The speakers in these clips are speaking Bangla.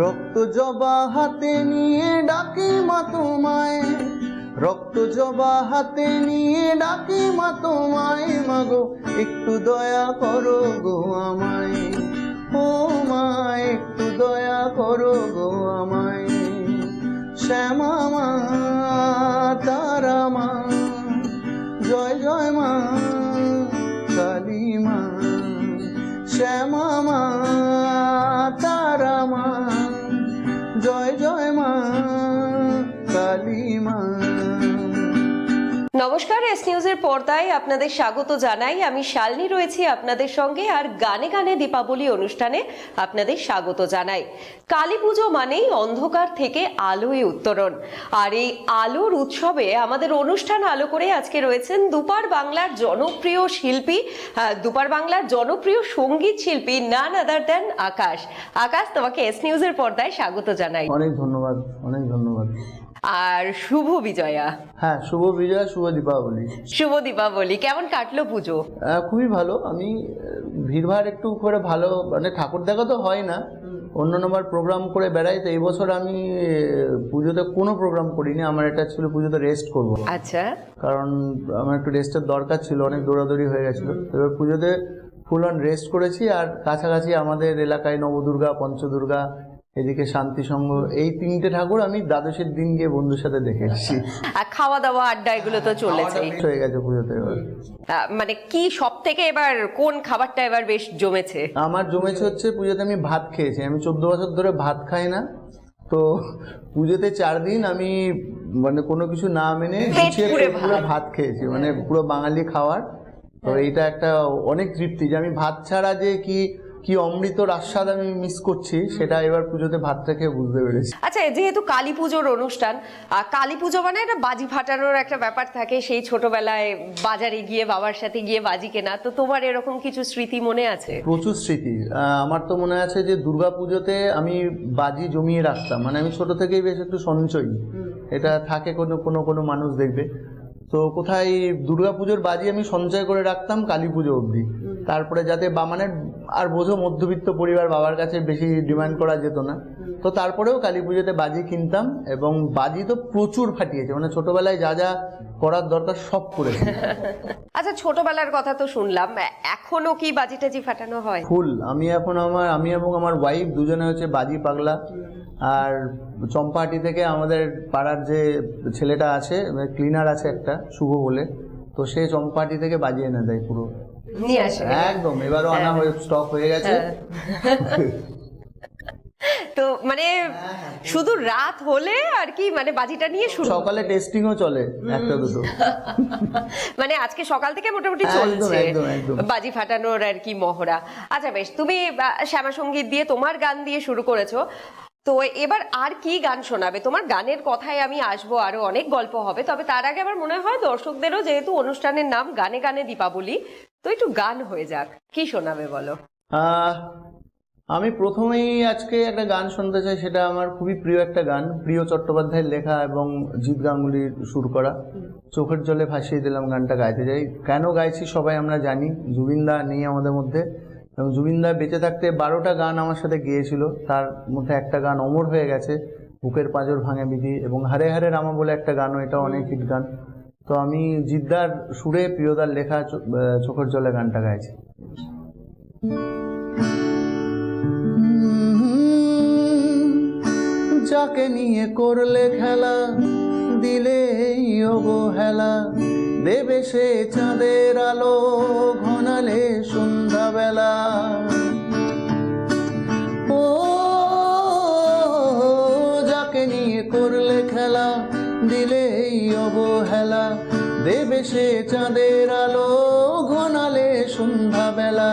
রক্ত জবা হাতে নিয়ে ডাকি মা তোমায়। রক্ত জবা হাতে নিয়ে ডাকি মা তোমায়। মাগো, একটু দয়া করো গো আমায়। ও মা, একটু দয়া করো গো আমায়। শ্যামা মা, তারা মা, জয় জয় মা, কালী মা। শ্যামা মা নমস্কার এস নিউজের পর্দায় আপনাদের স্বাগত জানাই। আমি শালনি রয়েছি আপনাদের সঙ্গে আর গানে গানে দীপাবলি অনুষ্ঠানে আপনাদের স্বাগত জানাই। কালী পুজো মানেই অন্ধকার থেকে আলোয় উত্তরণ। আর এই আলোর উৎসবে আমাদের অনুষ্ঠান আলো করে আজকে রয়েছেন দুপার বাংলার জনপ্রিয় শিল্পী দুপার বাংলার জনপ্রিয় সংগীত শিল্পী নান আদার দেন আকাশ। আকাশ, তোমাকে এস নিউজের পর্দায় স্বাগত জানাই। অনেক ধন্যবাদ অনেক ধন্যবাদ। আর শুভ বিজয়া। হ্যাঁ শুভ বিজয়া শুভ দীপাবলি। শুভ দীপাবলি কেমন কাটলো পুজো? খুবই ভালো। আমি ভিড়ভাড় একটু করে ভালো মানে ঠাকুর দেখা তো হয় না। অন্য নম্বর প্রোগ্রাম করে বেড়াই তো এই বছর আমি পুজোতে কোনো প্রোগ্রাম করিনি। আমার এটা ছিল পুজোতে রেস্ট করব। আচ্ছা। কারণ আমার একটু রেস্টের দরকার ছিল অনেক দৌড়াদৌড়ি হয়ে গেছিল। এবার পুজোতে ফুল অন রেস্ট করেছি। আর কাছাকাছি আমাদের এলাকায় নবদুর্গা পঞ্চদুর্গা এদিকে শান্তিসংঘ এই তিনটে ঠাকুর আমি দ্বাদশের দিন গিয়ে বন্ধুর সাথে দেখে এসেছি। আর খাওয়া দাওয়া আড্ডা এগুলো তো চলেছে। হয়ে গেছে পুজোতে এবার। মানে কি সব থেকে এবার কোন খাবারটা এবার বেশ জমেছে? আমার জমেছে হচ্ছে পুজোতে আমি ভাত খেয়েছি। আমি চোদ্দ বছর ধরে ভাত খাই না। তো পুজোতে চার দিন আমি মানে কোনো কিছু না মেনে গুছিয়ে পুরো ভাত খেয়েছি। মানে পুরো বাঙালি খাওয়ার। তো এইটা একটা অনেক তৃপ্তি যে আমি ভাত ছাড়া যে কি কি অমৃতর আস্বাদ আমি মিস করছি সেটা এবার পুজোতে ভাতটা খেয়ে বুঝতে পেরেছি। আচ্ছা যেহেতু কালী পুজোর অনুষ্ঠান কালী পুজো মানে একটা বাজি ফাটানোর একটা ব্যাপার থাকে সেই ছোটবেলায় বাজারে গিয়ে বাবার সাথে গিয়ে বাজি কেনা তো তোমার এরকম কিছু স্মৃতি মনে আছে? প্রচুর স্মৃতি। আমার তো মনে আছে যে দুর্গা পুজোতে আমি বাজি জমিয়ে রাখতাম মানে আমি ছোট থেকেই বেশ একটু সঞ্চয়ী। এটা থাকে কোনো কোনো কোনো মানুষ দেখবে। তো কোথায় দুর্গা পুজোর বাজি আমি সঞ্চয় করে রাখতাম কালী পুজো অবধি। তারপরে যাতে বা মানে আর বোঝো মধ্যবিত্ত পরিবার বাবার কাছে বেশি ডিমান্ড করা যেত না। তো তারপরেও কালী পুজোতে বাজি কিনতাম এবং বাজি তো প্রচুর ফাটিয়েছে। মানে ছোটবেলায় যা যা করার দরকার সব করেছি। আচ্ছা ছোটবেলার কথা তো শুনলাম। এখনও কি বাজি টাজি ফাটানো হয়? ফুল। আমি এখন আমার আমি এবং আমার ওয়াইফ দুজনে হচ্ছে বাজি পাগলা। আর চম্পাহাটি থেকে আমাদের পাড়ার যে ছেলেটা আছে ক্লিনার আছে একটা শুভ বলে তো সে চম্পাহাটি থেকে বাজি এনে দেয় পুরো। নিয়ে আসে একদম এবারও আনা হয়ে। স্টক হয়ে গেছে। তো মানে শুধু রাত হলে আর কি মানে বাজিটা নিয়ে শুরু? সকালে টেস্টিংও চলে একটা দুটো। মানে আজকে সকাল থেকে মোটামুটি চলছে। বাজি ফাটানোর আর কি মহড়া। আচ্ছা বেশ তুমি শ্যামা সংগীত দিয়ে তোমার গান দিয়ে শুরু করেছ। তো এবার আর কি গান শোনাবে? তোমার গানের কথায় আমি আসব, আরও অনেক গল্প হবে। তবে তার আগে আমার মনে হয় দর্শকদেরও যেহেতু অনুষ্ঠানের নাম গানে গানে দীপাবলি, তো একটু গান হয়ে যাক। কি শোনাবে বলো? আমি প্রথমেই আজকে একটা গান শুনতে চাই, সেটা আমার খুবই প্রিয় একটা গান, প্রিয় চট্টোপাধ্যায়ের লেখা এবং জিৎ গাঙ্গুলির সুর করা। চোখের জলে ভাসিয়ে দিলাম গানটা গাইতে যাই। কেন গাইছি সবাই আমরা জানি, জুবিনদা নেই আমাদের মধ্যে। এবং জুবিনদা বেঁচে থাকতে বারোটা গান আমার সাথে গিয়েছিল। তার মধ্যে একটা গান অমর হয়ে গেছে, বুকের পাঁজর ভাঙে বিধি এবং হারে হারে রামা বলে একটা গানও এটা অনেক হিট গান। তো আমি জিদ্দার সুরে, প্রিয়দার লেখা চোখের জলে গানটা গাইছি। যাকে নিয়ে করলে খেলা দিলে অবহেলা দেবে সে চাঁদের আলো, ঘনালে সন্ধ্যাবেলা ও যাকে নিয়ে করলে খেলা দিলে অবহেলা। দেবে সে চাঁদের আলো ঘনালে সন্ধ্যাবেলা।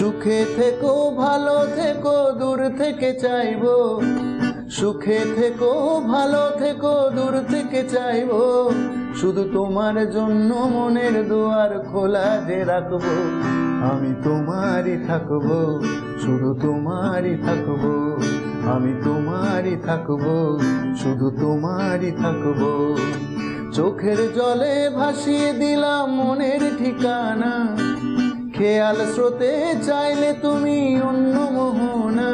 সুখে থেকো, ভালো থেকো, দূর থেকে চাইব। সুখে থেকো, ভালো থেকো, দূর থেকে চাইব। শুধু তোমার জন্য মনের দুয়ার খোলা যে রাখব, আমি তোমারই থাকব। শুধু তোমারই থাকব, আমি তোমারই থাকব। শুধু তোমারই থাকব। চোখের জলে ভাসিয়ে দিলাম মনের ঠিকানা। খেয়াল স্রোতে চাইলে তুমি অন্য মোহনা।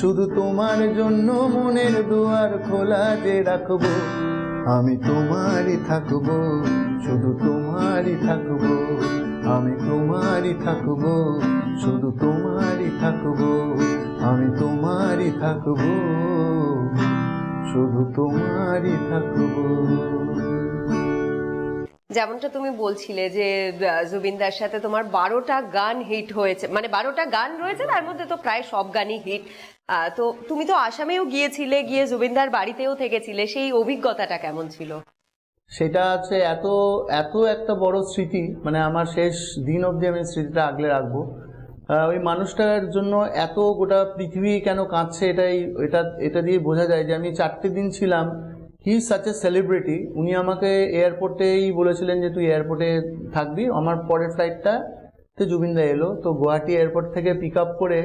শুধু তোমার জন্য মনের দুয়ার খোলা যে রাখব। আমি তোমারই থাকব, শুধু তোমারই থাকব। আমি তোমারই থাকব, শুধু তোমারই থাকব। আমি তোমারই থাকব, শুধু তোমারই থাকব। যেমনটা তুমি বলছিলে যে জুবিনদার সাথে তোমার বারোটা গান হিট হয়েছে। মানে বারোটা গান রয়েছে, তার মধ্যে তো প্রায় সব গানই হিট তো তুমি তো আসামেও গিয়েছিলে, গিয়ে জুবিনদার বাড়িতেও থেকেছিলে, সেই অভিজ্ঞতাটা কেমন ছিল? সেটা আছে এত এত একটা বড় স্মৃতি মানে আমার শেষ দিন অবধি আমি স্মৃতিটা আগলে রাখব। ওই মানুষটার জন্য এত গোটা পৃথিবী কেন কাঁদছে, এটাই, এটা এটা দিয়ে বোঝা যায় যে আমি চারটে দিন ছিলাম হি সাচ এ সেলিব্রিটি উনি আমাকে এয়ারপোর্টেই বলেছিলেন যে তুই এয়ারপোর্টে থাকবি। আমার পরের ফ্লাইটটা তো জুবিনদা এলো। তো গুয়াহাটি এয়ারপোর্ট থেকে পিক আপ করে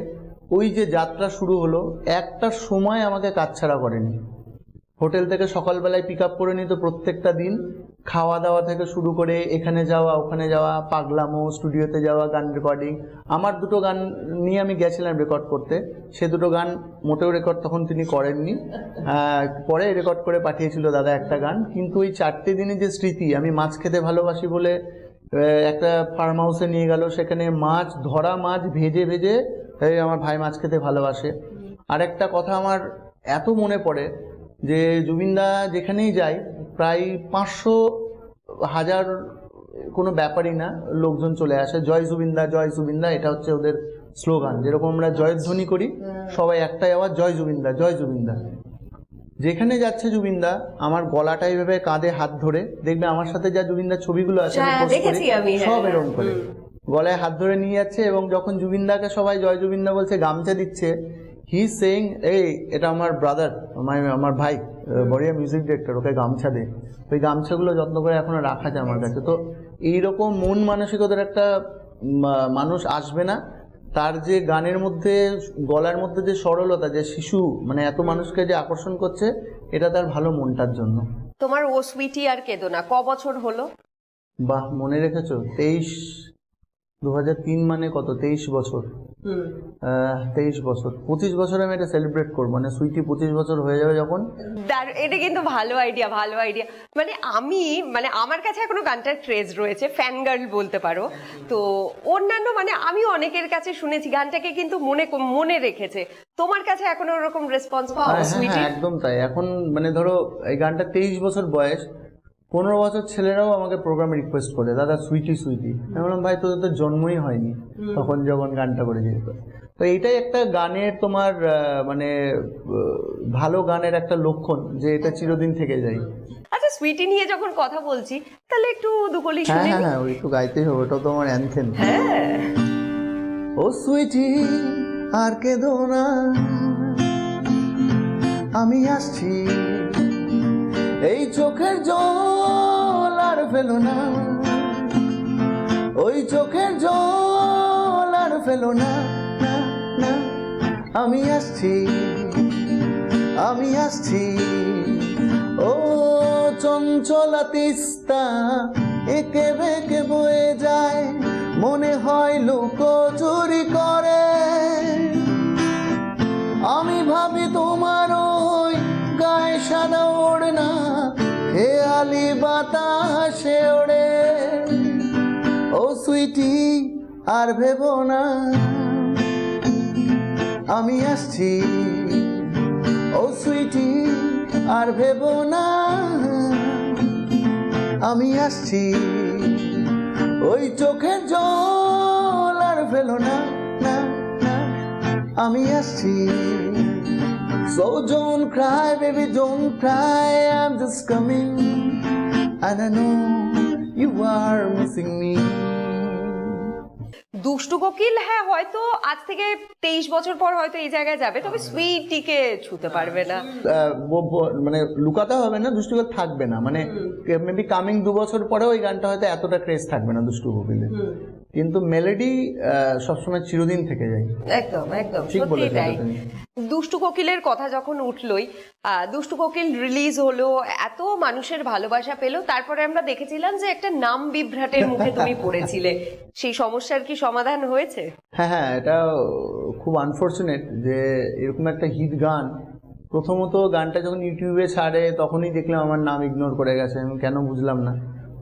ওই যে যাত্রা শুরু হলো, একটা সময় আমাকে কাজ ছাড়া করেনি। হোটেল থেকে সকালবেলায় পিক আপ করে নিত প্রত্যেকটা দিন। খাওয়া দাওয়া থেকে শুরু করে এখানে যাওয়া, ওখানে যাওয়া, পাগলামো স্টুডিওতে যাওয়া, গান রেকর্ডিং আমার দুটো গান নিয়ে আমি গেছিলাম রেকর্ড করতে। সে দুটো গান মোটেও রেকর্ড তখন তিনি করেননি। পরে রেকর্ড করে পাঠিয়েছিল দাদা একটা গান। কিন্তু ওই চারটে দিনের যে স্মৃতি, আমি মাছ খেতে ভালোবাসি বলে একটা ফার্ম হাউসে নিয়ে গেল, সেখানে মাছ, ধরা মাছ ভেজে ভেজে আমার ভাই মাছ খেতে ভালোবাসে। আর একটা কথা আমার এত মনে পড়ে যে জুবিনদা যেখানেই যায় প্রায় পাঁচশো হাজার কোনো ব্যাপারই না লোকজন চলে আসে। জয় জুবিনদা জয় জুবিনদা এটা হচ্ছে ওদের স্লোগান। যেরকম আমরা জয়ধ্বনি করি সবাই একটাই আওয়াজ জয় জুবিনদা জয় জুবিনদা। যেখানে যাচ্ছে জুবিনদা আমার গলাটা এইভাবে কাঁধে হাত ধরে দেখবে আমার সাথে যা জুবিনদার ছবিগুলো আছে হ্যাঁ, হ্যাঁ, সব হ্যাঁ। এরকম করে। গলায় হাত ধরে নিয়ে যাচ্ছে এবং যখন জুবিনদাকে সবাই জয় জুবিনদা বলছে গামছা দিচ্ছে হি সেইং এই এটা আমার ব্রাদার আমার আমার ভাই বড়িয়া মিউজিক ডিরেক্টর ওকে গামছা দে। ওই গামছাগুলো যত্ন করে এখনও রাখা যায় আমার কাছে। তো এইরকম মন মানসিকতার একটা মানুষ আসবে না। তার যে গানের মধ্যে গলার মধ্যে যে সরলতা যে শিশু মানে এত মানুষকে যে আকর্ষণ করছে এটা তার ভালো মনটার জন্য। তোমার ও সুইটি আর কেদো না ক বছর হলো? বাহ মনে রেখেছো? তেইশ দু তিন মানে কত? তেইশ বছর। তেইশ বছর। পঁচিশ বছর আমি এটা সেলিব্রেট করব। মানে সুইটি পঁচিশ বছর হয়ে যাবে যখন। এটা কিন্তু ভালো আইডিয়া ভালো আইডিয়া মানে আমি মানে আমার কাছে এখনও গানটার ক্রেজ রয়েছে ফ্যান গার্ল বলতে পারো। তো অন্যান্য মানে আমি অনেকের কাছে শুনেছি গানটাকে কিন্তু মনে মনে রেখেছে। তোমার কাছে এখনও ওরকম রেসপন্স পাওয়া হ্যাঁ, হ্যাঁ, হ্যাঁ, একদম তাই। এখন মানে ধরো এই গানটা তেইশ বছর বয়স। পনেরো বছর ছেলেরাও আমাকে প্রোগ্রামে রিকোয়েস্ট করে দাদা সুইটি সুইটি আমি বললাম ভাই তোদের তো জন্মই হয়নি। তখন যখন গানটা করে যেত তো এইটাই একটা গানের তোমার মানে ভালো গানের একটা লক্ষণ যে এটা চিরদিন থেকে যায়। আচ্ছা সুইটি নিয়ে যখন কথা বলছি তাহলে একটু দুকলি হ্যাঁ শুনে হ্যাঁ। হ্যাঁ একটু গাইতেই হবে ওটা তো আমার অ্যানথেম ও সুইটি আর কেঁদো না। আমি আসছি এই চোখের জল ফেলো না ওই চোখের জল আর ফেলো না না। আমি আসছি আমি আসছি ও চঞ্চলা তিস্তা আর ভেবো না আমি আসছি ও সুইটি আর ভেবো না আমি আসছি ওই চোখের জল আর ফেলো না আমি আসছি So don't cry, baby, don't cry. I'm just coming, and I know you are missing me. দুষ্টু কোকিল হ্যাঁ হয়তো আজ থেকে তেইশ বছর পর হয়তো এই জায়গায় যাবে তবে সুইটিকে ছুতে পারবে না। মানে লুকাতে হবে না দুষ্টু কোকিল থাকবে না। মানে মেবি কামিং দু বছর পরে ওই গানটা হয়তো এতটা ক্রেজ থাকবে না দুষ্টু কোকিলের। কিন্তু মেলোডি সবসময় চিরদিন থেকে যায়। একদম একদম। ঠিক বলেছ তুমি। দুষ্টু কোকিলের কথা যখন উঠলোই দুষ্টু কোকিল রিলিজ হলো এত মানুষের ভালোবাসা পেল তারপরে আমরা দেখেছিলাম যে একটা নাম বিভ্রাটের মুখে তুমি পড়েছিলে। সেই সমস্যার কি সমাধান হয়েছে? হ্যাঁ হ্যাঁ এটা খুব আনফর্চুনেট যে এরকম একটা হিট গান প্রথমত গানটা যখন ইউটিউবে ছাড়ে তখনই দেখলাম আমার নাম ইগনোর করে গেছে আমি কেন বুঝলাম না।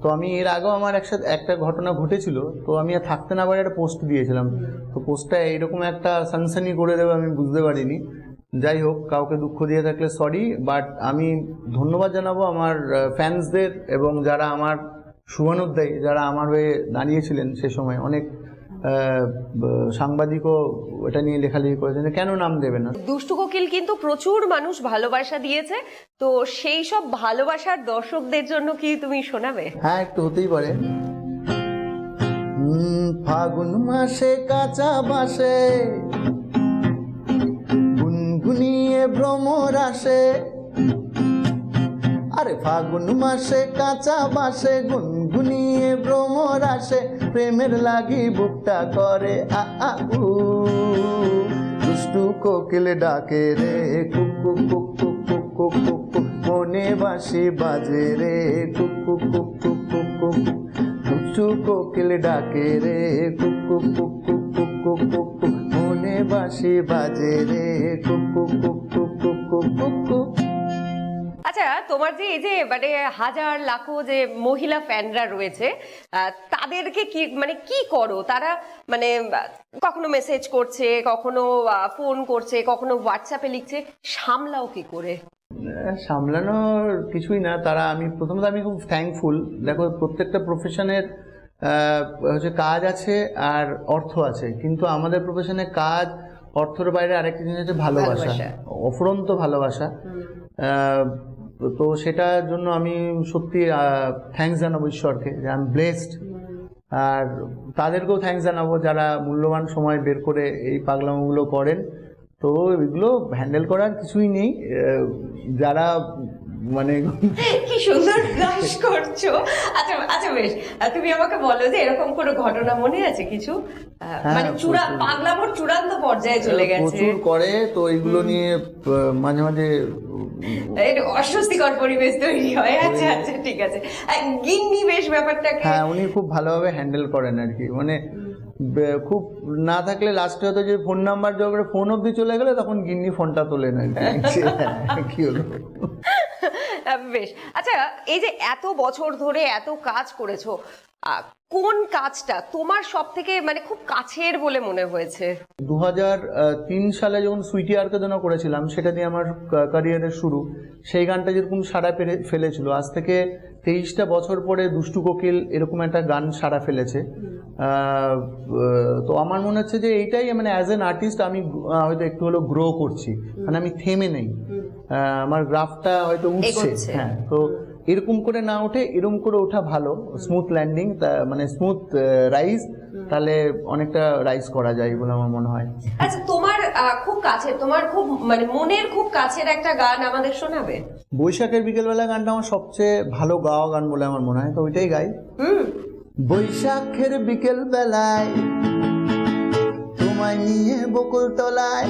তো আমি এর আগেও আমার একসাথে একটা ঘটনা ঘটেছিল, তো আমি আর থাকতে না পারে একটা পোস্ট দিয়েছিলাম। তো পোস্টটা এরকম একটা সানসানি করে দেবে আমি বুঝতে পারিনি। যাই হোক, কাউকে দুঃখ দিয়ে থাকলে সরি বাট আমি ধন্যবাদ জানাব আমার ফ্যান্সদের এবং যারা আমার শুভানুদ্দায়ী যারা আমার হয়ে দাঁড়িয়েছিলেন সে সময়। অনেক সাংবাদিকও এটা নিয়ে লেখালেখি করেছেন কেন নাম দেবে না? দুষ্টু কোকিল কিন্তু প্রচুর মানুষ ভালোবাসা দিয়েছে তো সেই সব ভালোবাসার দর্শকদের জন্য কি তুমি শোনাবে? হ্যাঁ একটু হতেই পারে। ফাগুন মাসে কাঁচা বাসে গুনগুনিয়ে ভ্রমর আসে। আরে ফাগুন মাসে কাঁচা বাসে গুনগুনিয়ে ভ্রমর আসে প্রেমের লাগি বুকটা করে আ দুষ্টু কোকিল ডাকে রে কুক কুক কুক কুক মনে বাসি বাজে রে কুক কুক কুক কুক দুষ্টু কোকিল ডাকে রে কুক কুক কুক কুক কুক মনে বাসি বাজে রে কুক কুক কুক কুক কুক আচ্ছা তোমার যে এই যে মানে হাজার লাখো যে মহিলা ফ্যানরা রয়েছে তাদেরকে কি মানে কি করো? তারা মানে কখনো মেসেজ করছে কখনো ফোন করছে কখনো হোয়াটসঅ্যাপে লিখছে সামলাও কি করে? সামলানোর কিছুই না। তারা আমি প্রথমত আমি খুব থ্যাঙ্কফুল দেখো প্রত্যেকটা প্রফেশনের হচ্ছে কাজ আছে আর অর্থ আছে। কিন্তু আমাদের প্রফেশনে কাজ অর্থের বাইরে আরেকটা জিনিস হচ্ছে ভালোবাসা। অফুরন্ত ভালোবাসা। তো সেটার জন্য আমি সত্যি থ্যাঙ্কস জানাব ঈশ্বরকে যে আই এম ব্লেসড আর তাদেরকেও থ্যাঙ্কস জানাব যারা মূল্যবান সময় বের করে এই পাগলামোগুলো করেন। তো এগুলো হ্যান্ডেল করার কিছুই নেই। যারা মানে কি সুন্দর গাছ করছ। আচ্ছা আচ্ছা বেশ। তুমি আমাকে বলো যে এরকম কোনো ঘটনা মনে আছে কিছু? হ্যাঁ, মানে চূড়া। পাগলামোর চূড়ান্ত পর্যায়ে চলে গেছে। প্রচুর করে। তো এগুলো নিয়ে মাঝে মাঝে অস্বস্তিকর পরিবেশ তৈরি হয়। আচ্ছা আচ্ছা ঠিক আছে। গিন্নি বেশ ব্যাপারটাকে হ্যাঁ উনি খুব ভালোভাবে হ্যান্ডেল করেন আর কি। মানে খুব না থাকলে লাস্টে হয়তো যে ফোন নাম্বার জোগাড় করে ফোন অব্দি চলে গেলে তখন গিন্নি ফোনটা তোলেন আর কি। হলো? বেশ। আচ্ছা এই যে এত বছর ধরে এত কাজ করেছ কোন কাজটা তোমার সব থেকে মানে খুব কাছের বলে মনে হয়েছে? দু সালে যখন সুইটি আর্কেদনা করেছিলাম সেটা দিয়ে আমার ক্যারিয়ারের শুরু সেই গানটা যেরকম সাড়া পেরে ফেলেছিল। আজ থেকে তেইশটা বছর পরে দুষ্টু কোকিল এরকম একটা গান সাড়া ফেলেছে। তো আমার মনে হচ্ছে যে এইটাই মানে অ্যাজ এন আর্টিস্ট আমি হয়তো একটু হলেও গ্রো করছি। মানে আমি থেমে নেই। আমার গ্রাফটা হয়তো উঠছে। হ্যাঁ তো এরকম করে না ওঠে এরকম করে ওঠা ভালো। স্মুথ ল্যান্ডিং মানে স্মুথ রাইজ তাহলে অনেকটা রাইজ করা যায় বলে আমার মনে হয়। আচ্ছা তোমার খুব কাছের তোমার খুব মানে মনের খুব কাছের একটা গান আমাদের শোনাবে? বৈশাখের বিকেলবেলা গানটা আমার সবচেয়ে ভালো গাওয়া গান বলে আমার মনে হয় তো ওইটাই গাই। হুম। বৈশাখের বিকেল বেলায় তোমায় নিয়ে বকুল তলায়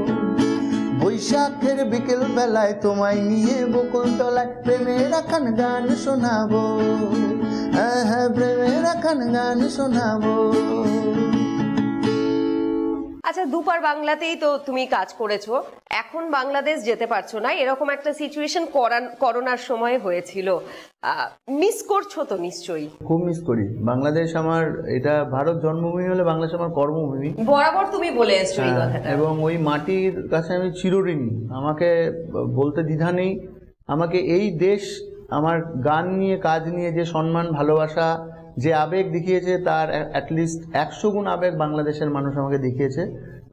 বৈশাখের বিকেল বেলায় তোমায় নিয়ে বকুল তলায় প্রেমের আখান গান শোনাবো। হ্যাঁ হ্যাঁ প্রেমের আখান গান শোনাবো। আচ্ছা দুপার বাংলাতেই তো তুমি কাজ করেছ। এখন বাংলাদেশ যেতে পারছ না। এরকম একটা সিচুয়েশন করোনার সময় হয়েছিল। মিস করছ তো নিশ্চয়ই। খুব মিস করি। বাংলাদেশ আমার এটা ভারত জন্মভূমি হলে বাংলাদেশ আমার কর্মভূমি। বরাবর তুমি বলে এসছো এই হ্যাঁ, কথাটা। এবং ওই মাটির কাছে আমি চিরঋণী। আমাকে বলতে দ্বিধা নেই। আমাকে এই দেশ আমার গান নিয়ে কাজ নিয়ে যে সম্মান ভালোবাসা যে আবেগ দেখিয়েছে তার অ্যাটলিস্ট একশো গুণ আবেগ বাংলাদেশের মানুষ আমাকে দেখিয়েছে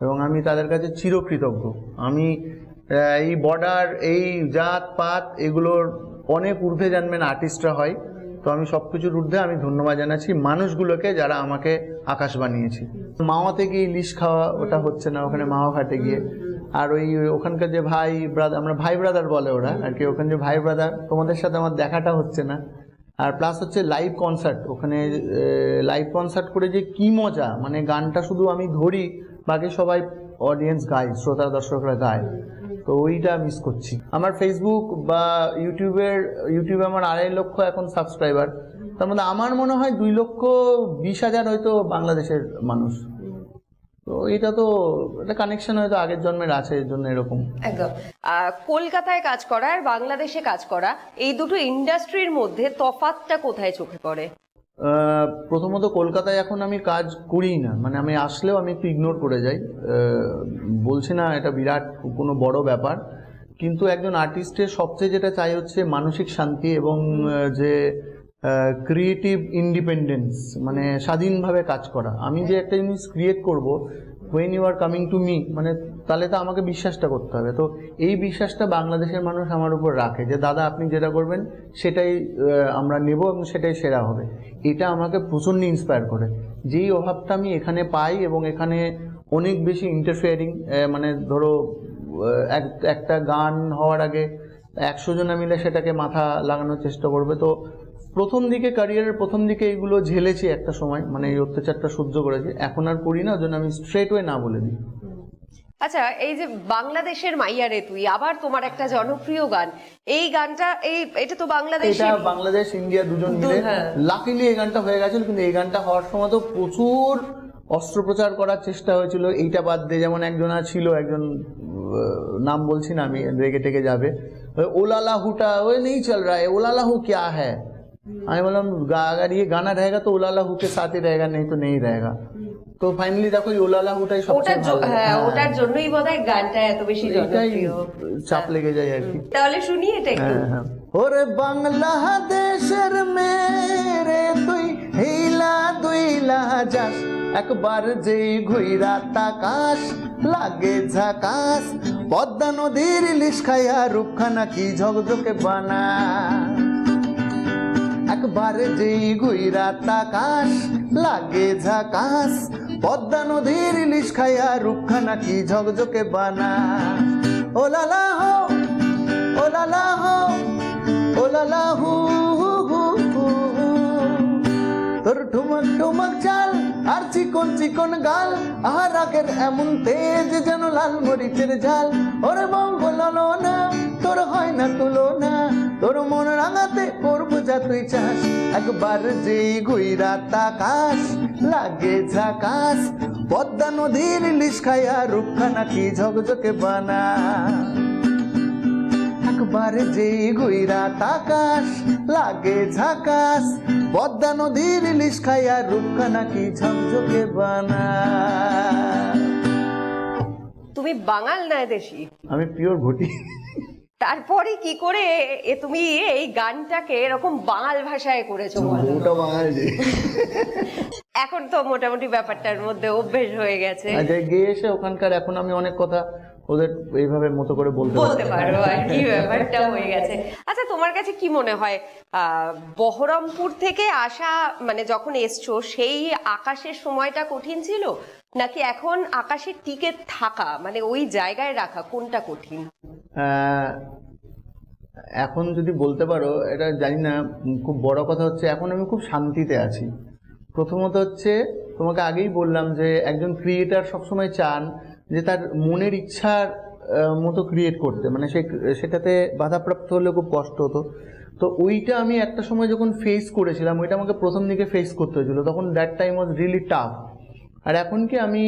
এবং আমি তাদের কাছে চিরকৃতজ্ঞ। আমি এই বর্ডার এই জাত, পাত এগুলোর অনেক ঊর্ধ্বে জানবেন আর্টিস্টরা হয়। তো আমি সব কিছুর ঊর্ধ্বে আমি ধন্যবাদ জানাচ্ছি মানুষগুলোকে যারা আমাকে আকাশ বানিয়েছে। মাওয়াতে গিয়ে ইলিশ খাওয়া, ওটা হচ্ছে না, ওখানে মাওয়া ঘাটে গিয়ে। আর ওই ওখানকার যে ভাই ব্রাদার আমরা ভাই ব্রাদার বলে ওরা। আর কি ওখানে যে ভাই ব্রাদার তোমাদের সাথে আমার দেখাটা হচ্ছে না। আর প্লাস হচ্ছে লাইভ কনসার্ট ওখানে লাইভ কনসার্ট করে যে কি মজা মানে গানটা শুধু আমি ধরি, বাকি সবাই অডিয়েন্স গায়, শ্রোতা দর্শকরা গায়। তো ওইটা মিস করছি। আমার ফেসবুক বা ইউটিউবের, ইউটিউবে আমার আড়াই লক্ষ এখন সাবস্ক্রাইবার তার মধ্যে আমার মনে হয় দুই লক্ষ বিশ হাজার হয়তো বাংলাদেশের মানুষ। তো এটা তো একটা কানেকশন হয়তো আগের জন্মের আছে এর জন্য এরকম। একদম। কলকাতায় কাজ করা আর বাংলাদেশে কাজ করা এই দুটো ইন্ডাস্ট্রির মধ্যে তফাতটা কোথায় চোখে পড়ে? প্রথমত কলকাতায় এখন আমি কাজ করি না। মানে আমি আসলেও আমি একটু ইগনোর করে যাই। বলছি না এটা বিরাট কোনো বড় ব্যাপার। কিন্তু একজন আর্টিস্টের সবচেয়ে যেটা চাই হচ্ছে মানসিক শান্তি এবং যে ক্রিয়েটিভ ইন্ডিপেন্ডেন্স মানে স্বাধীনভাবে কাজ করা। আমি যে একটা জিনিস ক্রিয়েট করব when you are coming to me মানে তাহলে তো আমাকে বিশ্বাসটা করতে হবে। তো এই বিশ্বাসটা বাংলাদেশের মানুষ আমার উপর রাখে যে, দাদা, আপনি যেটা করবেন, সেটাই আমরা নেব এবং সেটাই সেরা হবে। এটা আমাকে প্রচণ্ড ইন্সপায়ার করে। যেই অভাবটা আমি এখানে পাই এবং এখানে অনেক বেশি ইন্টারফেয়ারিং মানে ধরো এক, একটা গান হওয়ার আগে একশো জনা মিলে সেটাকে মাথা লাগানোর চেষ্টা করবে, তো প্রথম দিকে ক্যারিয়ারের প্রথম দিকে এইগুলো ঝেলেছি একটা সময় মানে এই অত্যাচারটা সহ্য করেছি। এখন আর করি না জন্য আমি স্ট্রেট ওয়ে না বলে দিই। আচ্ছা এই যে বাংলাদেশের মাইয়ারে তুই আবার তোমার একটা জনপ্রিয় গান। এই গানটা এই এটা তো বাংলাদেশ এটা বাংলাদেশ ইন্ডিয়া দুজন মিলে। হ্যাঁ। লাকিলি এই গানটা হয়ে গেছিল কিন্তু এই গানটা হওয়ার সময় তো প্রচুর অস্ত্রোপচার করার চেষ্টা হয়েছিল। এইটা বাদ দিয়ে যেমন একজন ছিল একজন নাম বলছি না আমি রেগে টেগে যাবে। ওলালাহুটা ওই নেই চল রায় ওলালাহু ক্যা হ্যাঁ আমি বললাম "गा- अगर ये गाना रहेगा तो ओलाला हु के साथ ही रहेगा नहीं तो नहीं रहेगा তো ফাইনালি দেখো এই ওলালা হুটাই ওটার সবচেয়ে জ- ভালো হ্যাঁ হ্যাঁ, ওটার জন্যই বোধহয় গানটা এত বেশি এটাই জনপ্রিয় চাপ লেগে যায় আর কি তাহলে শুনি এটা একটু হ্যাঁ, হ্যাঁ। ওরে বাংলাদেশের মেরে তুই হিলা দুইলা যাস একবার যেই ঘুইরা তাকাস লাগে ঝাকাস পদ্মা নদীর ইলিশ খাইয়া রুখানা কি ঝকঝকে বানা একবার যেই ঘুইরা তাকাস, লাগে ঝাকাস, পদ্মা নদীর ইলিশ খাইয়া রুখানা কি ঝকঝকে বানা ও লালা হো, ও লালা হো, ও লালা হু হু হু। তোর ঠুমক ঠুমক চাল আর চিকন চিকন গাল, আহার আগের এমন তেজ যেন লাল মরিচের ঝাল ওরে বঙ্গল না তোর হয় না তুলো না তোর মন রাঙাতে করব যা তুই চাস। একবার যেই ঘুইরা তাকাস লাগে ঝাকাস। পদ্মা নদীর ইলিশ খাইয়া রুখানা কি ঝকঝকে বানা একবার যেই গুইরা তাকাস লাগে ঝাকাস। পদ্মা নদীর ইলিশ খাইয়া রূপখানা কি ঝকঝকে বানা তুমি বাঙাল না দেশি আমি পিওর ঘটি তারপরে কি করে এ তুমি এই গানটাকে এরকম বাঙাল ভাষায় করেছ ওটা বাঙাল। এখন তো মোটামুটি ব্যাপারটার মধ্যে অভ্যেস হয়ে গেছে। আচ্ছা, গিয়ে এসে ওখানকার এখন আমি অনেক কথা ওদের এইভাবে মতো করে বলতে বলতে পারি আর কি ব্যাপারটা হয়ে গেছে। আচ্ছা তোমার কাছে কি মনে হয় আহ, বহরমপুর থেকে আসা মানে যখন এসছো সেই আকাশের সময়টা কঠিন ছিল? নাকি এখন আকাশের টিকে থাকা মানে ওই জায়গায় রাখা কোনটা কঠিন? এখন যদি বলতে পারো, এটা জানি না খুব বড় কথা হচ্ছে, এখন আমি খুব শান্তিতে আছি। প্রথমত হচ্ছে, তোমাকে আগেই বললাম যে একজন ক্রিয়েটার সবসময় চান যে তার মনের ইচ্ছার মতো ক্রিয়েট করতে। মানে সে, সেটাতে বাধাপ্রাপ্ত হলে খুব কষ্ট হতো। তো ওইটা আমি একটা সময় যখন ফেস করেছিলাম, ওইটা আমাকে প্রথম দিকে ফেস করতে হয়েছিল। তখন that time was really tough আর এখন কি আমি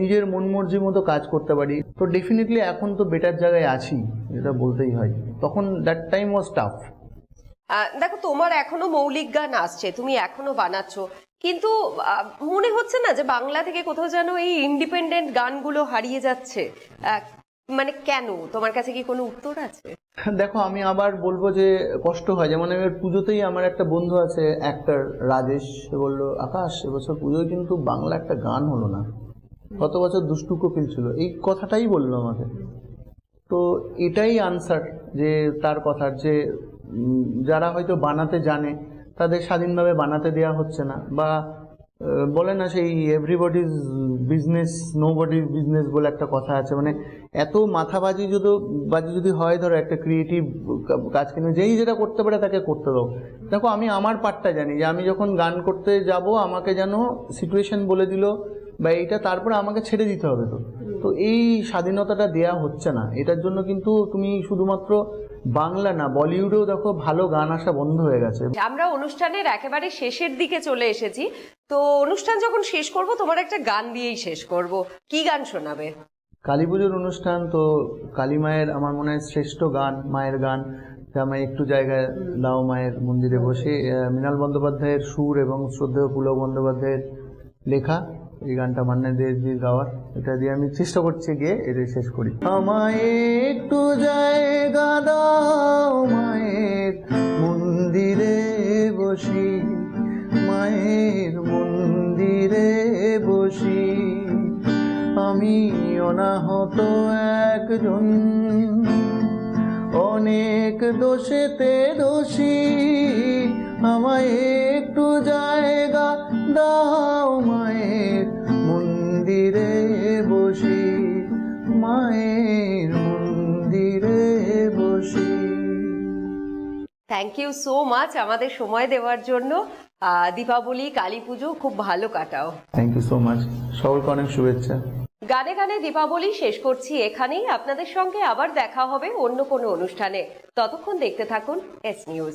নিজের মন মর্জির মতো কাজ করতে পারি? তো ডেফিনেটলি এখন তো বেটার জায়গায় আছি, যেটা বলতেই হয়। তখন দ্যাট টাইম ওয়াজ টাফ দেখো, তোমার এখনও মৌলিক গান আসছে, তুমি এখনও বানাচ্ছ। কিন্তু মনে হচ্ছে না যে বাংলা থেকে কোথাও যেন এই ইন্ডিপেন্ডেন্ট গানগুলো হারিয়ে যাচ্ছে? মানে কেন? তোমার কাছে কি কোনো উত্তর আছে? দেখো, আমি আবার বলব যে কষ্ট হয়। যেমন এবার পুজোতেই আমার একটা বন্ধু আছে অ্যাক্টর রাজেশ। সে বলল, আকাশ, এবছর পুজোয় কিন্তু বাংলা একটা গান হলো না। গত বছর দুষ্টু কোকিল ছিল। এই কথাটাই বলল আমাকে। তো এটাই আনসার যে তার কথার যে যারা হয়তো বানাতে জানে, তাদের স্বাধীনভাবে বানাতে দেওয়া হচ্ছে না। বা বলে না সেই এভরিবডিজ বিজনেস নো বডির বিজনেস বলে একটা কথা আছে। মানে এত মাথাবাজি যদি, বাজি যদি হয়, ধরো একটা ক্রিয়েটিভ কাজ কিন্তু যেই যেটা করতে পারে তাকে করতে দাও। দেখো, আমি আমার পার্টটা জানি যে আমি যখন গান করতে যাব, আমাকে যেন সিচুয়েশন বলে দিল বা এইটা তারপরে আমাকে ছেড়ে দিতে হবে তো। তো এই স্বাধীনতাটা দেয়া হচ্ছে না। এটার জন্য কিন্তু তুমি শুধুমাত্র বাংলা না বলিউডেও দেখো ভালো গান আসা বন্ধ হয়ে গেছে। আমরা অনুষ্ঠানের একেবারে শেষের দিকে চলে এসেছি। তো অনুষ্ঠান যখন শেষ করব তোমার একটা গান দিয়েই শেষ করব। কি গান শোনাবে? কালী পুজোর অনুষ্ঠান তো কালী মায়ের আমার মনে হয় শ্রেষ্ঠ গান মায়ের গান। আমায় একটু জায়গায় দাও মায়ের মন্দিরে বসে মৃণাল বন্দ্যোপাধ্যায়ের সুর এবং শ্রদ্ধেয় পুলক বন্দ্যোপাধ্যায়ের লেখা। এই গানটা মান্না দেবজির গাওয়ার, এটা দিয়ে আমি চেষ্টা করছি গিয়ে এটা শেষ করি। আমায় একটু জায়গা দাও মায়ের মন্দিরে বসি, মায়ের মন্দিরে বসি। আমি অনাহত একজন, অনেক দোষেতে দোষী। আমায় একটু জায়গা দাও থ্যাংক ইউ সো মাচ আমাদের সময় দেওয়ার জন্য। দীপাবলি কালী পুজো খুব ভালো কাটাও। থ্যাংক ইউ সো মাচ সকলকে অনেক শুভেচ্ছা। গানে গানে দীপাবলি শেষ করছি এখানেই। আপনাদের সঙ্গে আবার দেখা হবে অন্য কোনো অনুষ্ঠানে। ততক্ষণ দেখতে থাকুন এস নিউজ